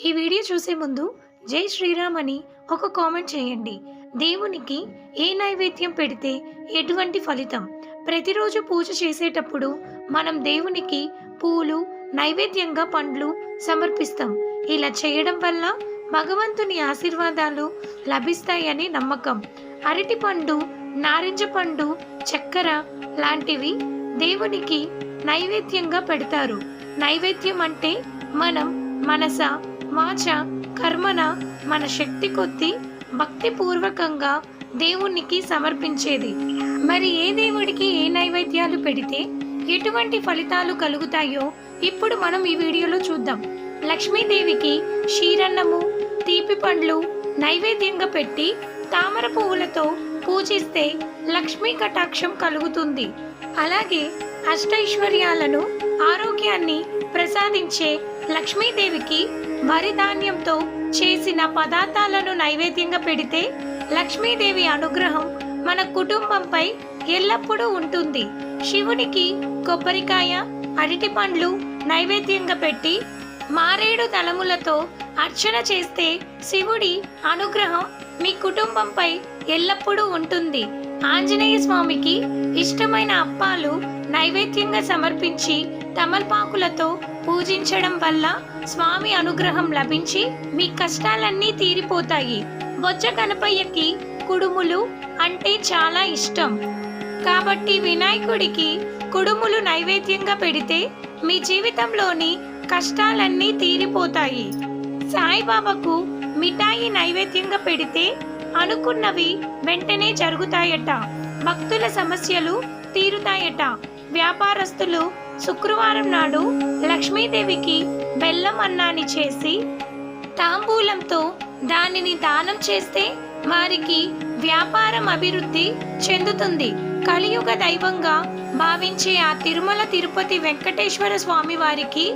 ఈ వీడియో చూసే ముందు జై శ్రీరామ్ అని ఒక కామెంట్ చేయండి. దేవునికి ఏ నైవేద్యం పెడితే ఎటువంటి ఫలితం? ప్రతిరోజు పూజ చేసేటప్పుడు మనం దేవునికి పూలు నైవేద్యంగా పండ్లు సమర్పిస్తాం. ఇలా చేయడం వల్ల భగవంతుని ఆశీర్వాదాలు లభిస్తాయని నమ్మకం. అరటి పండు నారింజ పండు చక్కెర లాంటివి దేవునికి నైవేద్యంగా పెడతారు. నైవేద్యం అంటే మనం మనస వాచ కర్మన మన శక్తి కొద్దీ భక్తి పూర్వకంగా దేవునికి సమర్పించేది. మరి ఏ దేవుడికి ఏ నైవేద్యాలు పెడితే ఎటువంటి ఫలితాలు కలుగుతాయో ఇప్పుడు మనం ఈ వీడియోలో చూద్దాం. లక్ష్మీదేవికి క్షీరన్నము తీపి పండ్లు నైవేద్యంగా పెట్టి తామర పువ్వులతో పూజిస్తే లక్ష్మీ కటాక్షం కలుగుతుంది. అలాగే అష్టైశ్వర్యాలను ఆరోగ్యాన్ని ప్రసాదించే లక్ష్మీదేవికి వరి ధాన్యంతో చేసిన పదార్థాలను నైవేద్యంగా పెడితే లక్ష్మీదేవి అనుగ్రహం మన కుటుంబంపై ఎల్లప్పుడూ ఉంటుంది. శివునికి కొబ్బరికాయ అరటి పండ్లు నైవేద్యంగా పెట్టి మారేడు దళములతో అర్చన చేస్తే శివుడి అనుగ్రహం మీ కుటుంబంపై ఎల్లప్పుడూ ఉంటుంది. ఆంజనేయ స్వామికి ఇష్టమైన అప్పాలు నైవేద్యంగా సమర్పించి తమలపాకులతో పూజించడం వల్ల స్వామి అనుగ్రహం లభించి మీ కష్టాలన్నీ తీరిపోతాయి. బొజ్జ గణపయ్యకి కుడుములు అంటే చాలా ఇష్టం. కాబట్టి వినాయకుడికి కుడుములు నైవేద్యంగా పెడితే మీ జీవితంలోని కష్టాలన్నీ తీరిపోతాయి. సాయిబాబాకు మిఠాయి నైవేద్యంగా పెడితే అనుకున్నవి వెంటనే జరుగుతాయట. భక్తుల సమస్యలు తీరుతాయట. వ్యాపారస్తులు శుక్రవారం నాడు లక్ష్మీదేవికి బెల్లం అన్నాన్ని చేసి తాంబూలంతో దానిని దానం చేస్తే వారికి వ్యాపారం అభివృద్ధి చెందుతుంది. కలియుగ దైవంగా భావించే ఆ తిరుమల తిరుపతి వెంకటేశ్వర స్వామి వారికి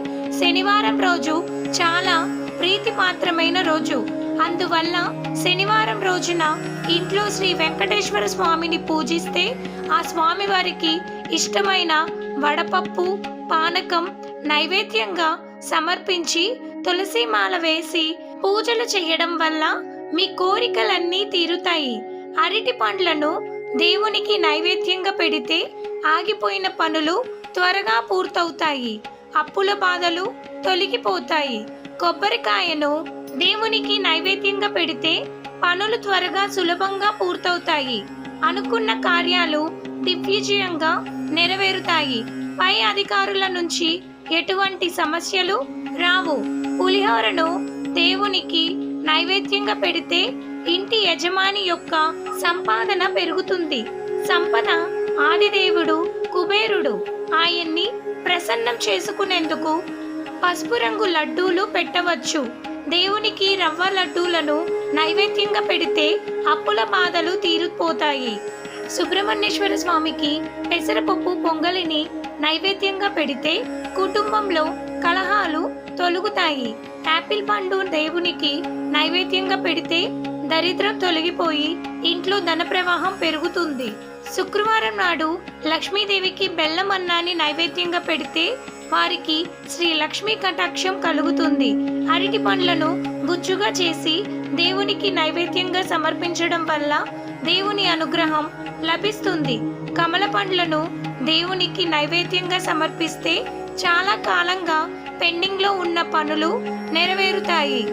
శనివారం రోజు చాలా ప్రీతిపాత్రమైన రోజు. అందువల్ల శనివారం రోజున ఇంట్లో శ్రీ వెంకటేశ్వర స్వామిని పూజిస్తే ఆ స్వామి వారికి ఇష్టమైన వడపప్పు పానకం నైవేద్యంగా సమర్పించి తులసిమాల వేసి పూజలు చేయడం వల్ల మీ కోరికలన్నీ తీరుతాయి. అరటి పండ్లను దేవునికి నైవేద్యంగా పెడితే ఆగిపోయిన పనులు త్వరగా పూర్తవుతాయి. అప్పుల బాధలు తొలగిపోతాయి. కొబ్బరికాయను దేవునికి నైవేద్యంగా పెడితే పనులు త్వరగా సులభంగా పూర్తవుతాయి. అనుకున్న కార్యాలు దివ్యజయంగా నెరవేరుతాయి. పై అధికారుల నుంచి ఎటువంటి సమస్యలు రావు. పులిహోరను దేవునికి నైవేద్యంగా పెడితే ఇంటి యజమాని యొక్క సంపాదన పెరుగుతుంది. సంపద ఆదిదేవుడు కుబేరుడు ఆయన్ని ప్రసన్నం చేసుకునేందుకు పసుపు రంగు లడ్డూలు పెట్టవచ్చు. దేవునికి రవ్వ లడ్డూలను నైవేద్యంగా పెడితే అప్పుల బాధలు తీరిపోతాయి. సుబ్రహ్మణ్యేశ్వర స్వామికి పెసరపప్పు పొంగలిని నైవేద్యంగా పెడితే కుటుంబంలో కలహాలు తొలగుతాయి. యాపిల్ పండు దేవునికి నైవేద్యంగా పెడితే దరిద్రం తొలగిపోయి ఇంట్లో ధన ప్రవాహం పెరుగుతుంది. శుక్రవారం నాడు లక్ష్మీదేవికి బెల్లం అన్నాన్ని నైవేద్యంగా పెడితే వారికి శ్రీ లక్ష్మీ కటాక్షం కలుగుతుంది. అరటి పండ్లను గుజ్జుగా చేసి దేవునికి నైవేద్యంగా సమర్పించడం వల్ల దేవుని అనుగ్రహం లభిస్తుంది. కమల పండ్లను దేవునికి నైవేద్యంగా సమర్పిస్తే చాలా కాలంగా పెండింగ్లో ఉన్న పనులు నెరవేరుతాయి.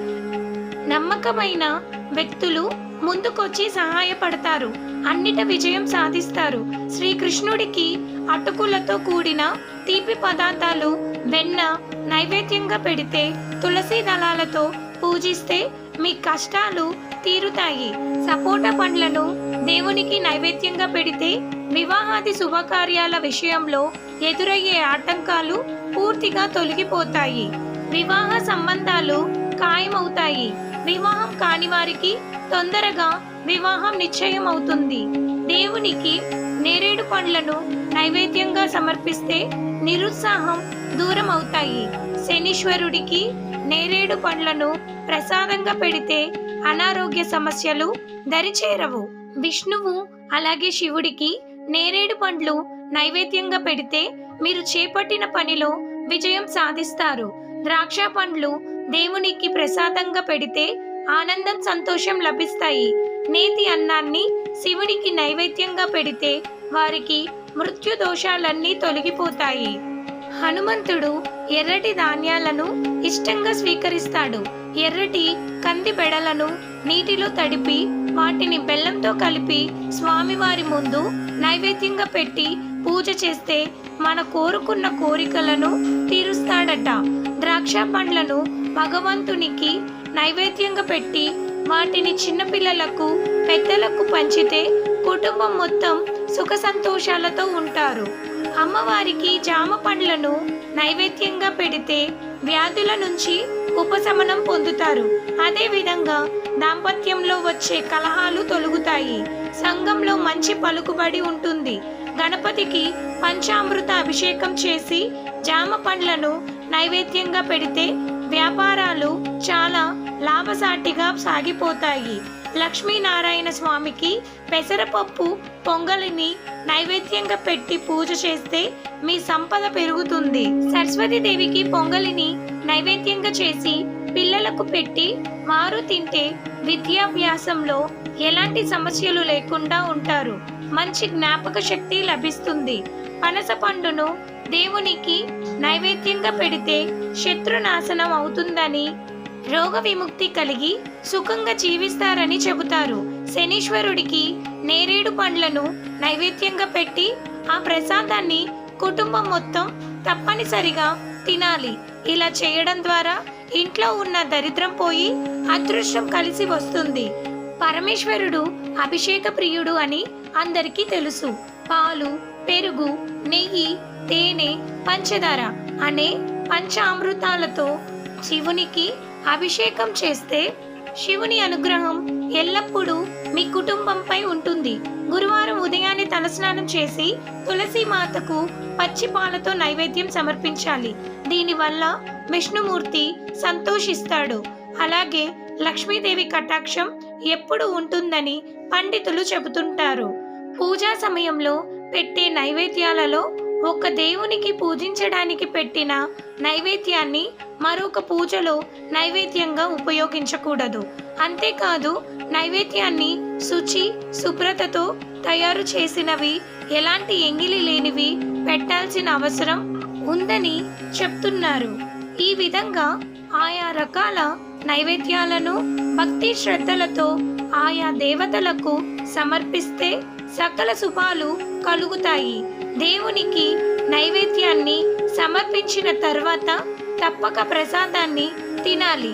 నమ్మకమైన వ్యక్తులు ముందుకొచ్చి సహాయపడతారు. అన్నిట విజయం సాధిస్తారు. శ్రీకృష్ణుడికి అటుకులతో కూడిన తీపి పదార్థాలు వెన్న నైవేద్యంగా పెడితే తులసి దళాలతో పూజిస్తే మీ కష్టాలు తీరుతాయి. సపోటా పండ్లను దేవునికి నైవేద్యంగా పెడితే వివాహాది శుభకార్యాల విషయంలో ఎదురయ్యే ఆటంకాలు పూర్తిగా తొలగిపోతాయి. వివాహ సంబంధాలు ఖాయమవుతాయి. వివాహం కాని వారికి తొందరగా వివాహం నిశ్చయం అవుతుంది దేవునికి నేరేడు పండ్లను నైవేద్యంగా సమర్పిస్తే నిరుత్సాహం దూరం అవుతాయి శనీశ్వరుడికి నేరేడు పండ్లను ప్రసాదంగా పెడితే అనారోగ్య సమస్యలు దరిచేరవు. విష్ణువు అలాగే శివుడికి నేరేడు పండ్లు నైవేద్యంగా పెడితే మీరు చేపట్టిన పనిలో విజయం సాధిస్తారు. ద్రాక్ష పండ్లు దేవునికి ప్రసాదంగా పెడితే ఆనందం సంతోషం లభిస్తాయి. నేతి అన్నాన్ని శివునికి నైవేద్యంగా పెడితే వారికి మృత్యు దోషాలన్నీ తొలగిపోతాయి. హనుమంతుడు ఎర్రటి ధాన్యాలను ఇష్టంగా స్వీకరిస్తాడు. ఎర్రటి కంది బెడలను నీటిలో తడిపి వాటిని బెల్లంతో కలిపి స్వామివారి ముందు నైవేద్యంగా పెట్టి పూజ చేస్తే మన కోరుకున్న కోరికలను తీరుస్తాడట. ద్రాక్ష పండ్లను భగవంతునికి నైవేద్యంగా పెట్టి వాటిని చిన్నపిల్లలకు పెద్దలకు పంచితే కుటుంబం మొత్తం సుఖ సంతోషాలతో ఉంటారు. అమ్మవారికి జామ పండ్లను నైవేద్యంగా పెడితే వ్యాధుల నుంచి ఉపశమనం పొందుతారు. అదేవిధంగా దాంపత్యంలో వచ్చే కలహాలు తొలగుతాయి. సంఘంలో మంచి పలుకుబడి ఉంటుంది. గణపతికి పంచామృత అభిషేకం చేసి జామ పండ్లను నైవేద్యంగా పెడితే వ్యాపారాలు చాలా లాభసాటిగా సాగిపోతాయి. లక్ష్మీనారాయణ స్వామికి పెసరపప్పు పొంగలిని నైవేద్యంగా పెట్టి పూజ చేస్తే మీ సంపద పెరుగుతుంది. సరస్వతి దేవికి పొంగలిని నైవేద్యంగా చేసి పిల్లలకు పెట్టి వారు తింటే విద్యాభ్యాసంలో ఎలాంటి సమస్యలు లేకుండా ఉంటారు. మంచి జ్ఞాపక శక్తి లభిస్తుంది. పనస పండును దేవునికి నైవేద్యంగా పెడితే శత్రునాశనం అవుతుందని రోగ విముక్తి కలిగి సుఖంగా జీవిస్తారని చెబుతారు. శనీశ్వరుడికి నేరేడు పండ్లను నైవేద్యంగా పెట్టి ఆ ప్రసాదాన్ని కుటుంబం మొత్తం తప్పనిసరిగా తినాలి. ఇలా చేయడం ద్వారా ఇంట్లో ఉన్న దరిద్రం పోయి అదృష్టం కలిసి వస్తుంది. పరమేశ్వరుడు అభిషేక ప్రియుడు అని అందరికీ తెలుసు. పాలు పెరుగు నెయ్యి తేనె పంచదార అనే పంచామృతాలతో శివునికి అభిషేకం చేస్తే శివుని అనుగ్రహం ఎల్లప్పుడూ మీ కుటుంబంపై ఉంటుంది. గురువారం ఉదయాన్నే తలస్నానం చేసి తులసి మాతకు పచ్చి పాలతో నైవేద్యం సమర్పించాలి. దీనివల్ల విష్ణుమూర్తి సంతోషిస్తాడు. అలాగే లక్ష్మీదేవి కటాక్షం ఎప్పుడు ఉంటుందని పండితులు చెబుతుంటారు. పూజా సమయంలో పెట్టే నైవేద్యాలలో ఒక దేవునికి పూజించడానికి పెట్టిన నైవేద్యాన్ని మరొక పూజలో నైవేద్యంగా ఉపయోగించకూడదు. అంతేకాదు నైవేద్యాన్ని శుచి శుభ్రతతో తయారు చేసినవి ఎలాంటి ఎంగిలి లేనివి పెట్టాల్సిన అవసరం ఉందని చెప్తున్నారు. ఈ విధంగా ఆయా రకాల నైవేద్యాలను భక్తి శ్రద్ధలతో ఆయా దేవతలకు సమర్పిస్తే సకల శుభాలు కలుగుతాయి. దేవునికి నైవేద్యాన్ని సమర్పించిన తర్వాత తప్పక ప్రసాదాన్ని తినాలి.